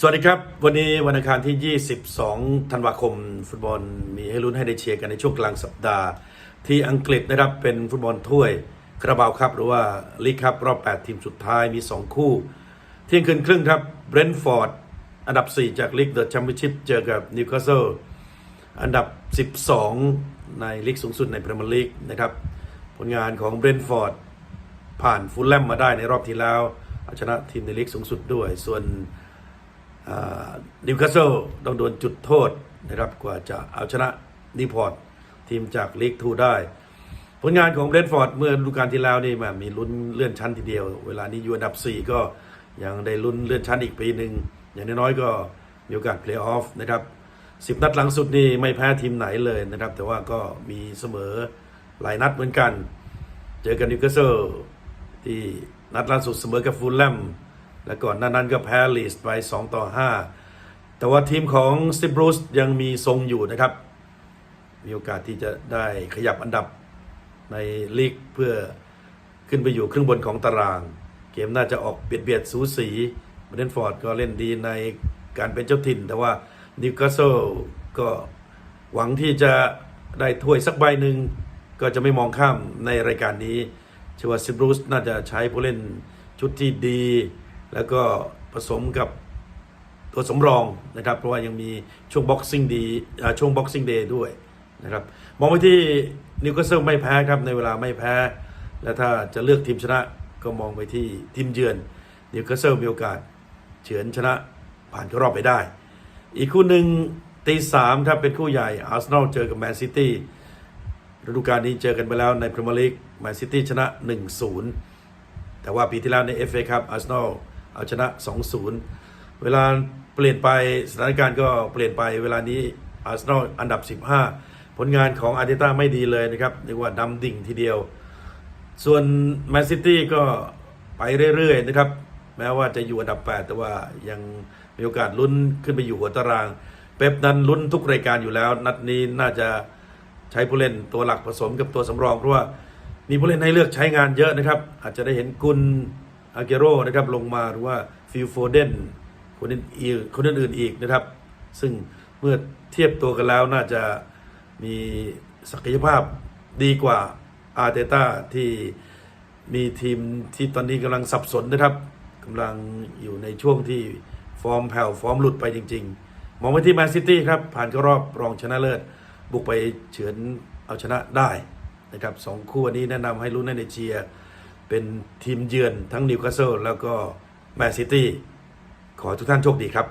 สวัสดีครับ วันนี้วันอังคารที่ 22 ธันวาคม ฟุตบอลมีให้ลุ้นให้ได้เชียร์กันในช่วงกลางสัปดาห์ ที่อังกฤษนะครับเป็นฟุตบอลถ้วยคาราบาวครับ หรือว่าลีกครับรอบ 8 ทีมสุดท้ายมี 2 คู่ เที่ยงคืนครึ่งครับเบรนท์ฟอร์ดอันดับ 4 จากลีกเดอะแชมเปี้ยนชิพเจอกับนิวคาสเซิลอันดับ 12 ในลีกสูงสุดในพรีเมียร์ลีกนะครับผลงานของเบรนท์ฟอร์ดผ่านฟูลแลมมาได้ในรอบที่แล้วเอาชนะทีมในลีกสูงสุดด้วยส่วน นิวคาสเซิลต้องโดนจุดโทษนะครับกว่าจะเอาชนะนิพอร์ตทีมจากลีกทูได้ ผลงานของเบรนฟอร์ดเมื่อฤดูกาลที่แล้วนี่แหมมีลุ้นเลื่อนชั้นทีเดียว เวลานี้อยู่อันดับ 4 ก็ยังได้ลุ้นเลื่อนชั้นอีกปีหนึ่งอย่างน้อยๆก็มีโอกาสเพลย์ออฟนะครับ10นัดหลังสุดนี่ไม่แพ้ทีมไหนเลยนะครับ แต่ว่าก็มีเสมอหลายนัดเหมือนกัน เจอกันนิวคาสเซิลที่นัดล่าสุดเสมอกับฟูลแลม และก่อนหน้านั้นก็แพ้ลีสไป 2 ต่อ 5 แต่ว่าทีมของสติบรูสยังมีทรงอยู่นะครับ มีโอกาสที่จะได้ขยับอันดับในลีกเพื่อขึ้นไปอยู่ครึ่งบนของตาราง เกมน่าจะออกเบียดเบียดสูสีเบรนฟอร์ดก็เล่นดีในการเป็นเจ้าถิ่น แต่ว่านิวคาสเซิลก็หวังที่จะได้ถ้วยสักใบหนึ่งก็จะไม่มองข้ามในรายการนี้เชื่อว่าซิบรูสน่าจะใช้ผู้เล่นชุดที่ดี แล้วก็ผสมกับตัวสำรองนะครับ เพราะว่ายังมีช่วงบ็อกซิ่งดีช่วงบ็อกซิ่งเดย์ด้วยนะครับมองไปที่นิวคาสเซิลไม่แพ้ครับในเวลาไม่แพ้ และถ้าจะเลือกทีมชนะก็มองไปที่ทีมเยือนนิวคาสเซิลมีโอกาสเฉือนชนะผ่านเข้ารอบไปได้ อีกคู่หนึ่งตีสามครับเป็นคู่ใหญ่อาร์เซนอลเจอกับแมนซิตี้ฤดูกาลนี้เจอกันไปแล้วในพรีเมียร์ลีกแมนซิตี้ชนะ 1-0 แต่ว่าปีที่แล้วใน FA ครับอาร์เซนอล เอาชนะ 2-0 เวลาเปลี่ยนไปสถานการณ์ก็เปลี่ยนไปเวลานี้อาร์เซนอลอันดับ 15 ผลงานของอาร์เตต้าไม่ดีเลยนะครับเรียกว่าดำดิ่งทีเดียว ส่วนแมนซิตี้ก็ไปเรื่อยๆนะครับ แม้ว่าจะอยู่อันดับ 8 แต่ว่ายังมีโอกาสลุ้นขึ้นไปอยู่หัวตาราง เป๊ปนั้นลุ้นทุกรายการอยู่แล้ว นัดนี้น่าจะใช้ผู้เล่นตัวหลักผสมกับตัวสำรอง เพราะว่ามีผู้เล่นให้เลือกใช้งานเยอะนะครับ อาจจะได้เห็นกุน อาเกโรนะครับลงมาหรือว่าฟิลโฟเดนคนอื่นคนอื่นอีกนะครับ ซึ่งเมื่อเทียบตัวกันแล้วน่าจะมีศักยภาพดีกว่าอาร์เตต้าที่มีทีมที่ตอนนี้กำลังสับสนนะครับกำลังอยู่ในช่วงที่ฟอร์มแผ่วฟอร์มหลุดไปจริง ๆ มองไปที่แมนซิตี้ครับ ผ่านเข้ารอบรองชนะเลิศ บุกไปเฉือนเอาชนะได้นะครับสองคู่อันนี้แนะนำให้ลุ้นในเชียร์ เป็นทีมเยือนทั้งนิวคาสเซิลแล้วก็แมนซิตี้ขอทุกท่านโชคดีครับ